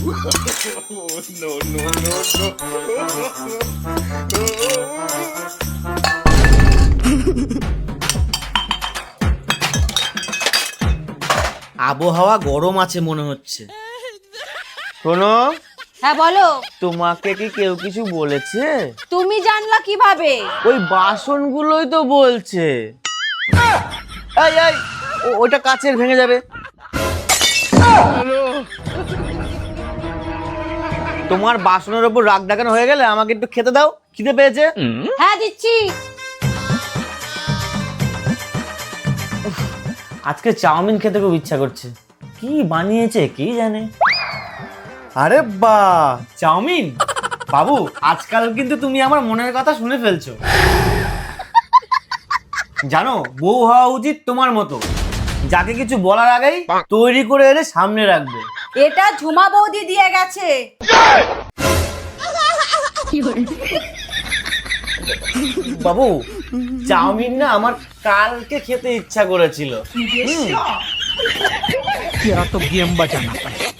আবহাওয়া গরম আছে মনে হচ্ছে। শোনো। হ্যাঁ বলো। তোমাকে কি কেউ কিছু বলেছে? তুমি জানলা কীভাবে? ওই বাসনগুলোই তো বলছে। এই এই ও- ওটা কাচের ভেঙে যাবে। তোমার বাসনের ওপর রাগ দেখানো হয়ে গেলে আমাকে একটু খেতে দাও। খিদে পেয়েছে? হ্যাঁ দিচ্ছি। আজকে চাউমিন খেতে খুব ইচ্ছা করছে। কি বানিয়েছে কি জানে? আরে বা চাউমিন? বাবু আজকাল কিন্তু তুমি আমার মনের কথা শুনে ফেলছো। জানো বউ হওয়া উচিত তোমার মতো। যাকে কিছু বলার আগেই তৈরি করে এনে সামনে রাখবে। এটা ঝুমা বৌদি দিয়ে গেছে বাবু চাউমিন না আমার কালকে খেতে ইচ্ছা করেছিল तेरा तो गेम बचाना पड़ेगा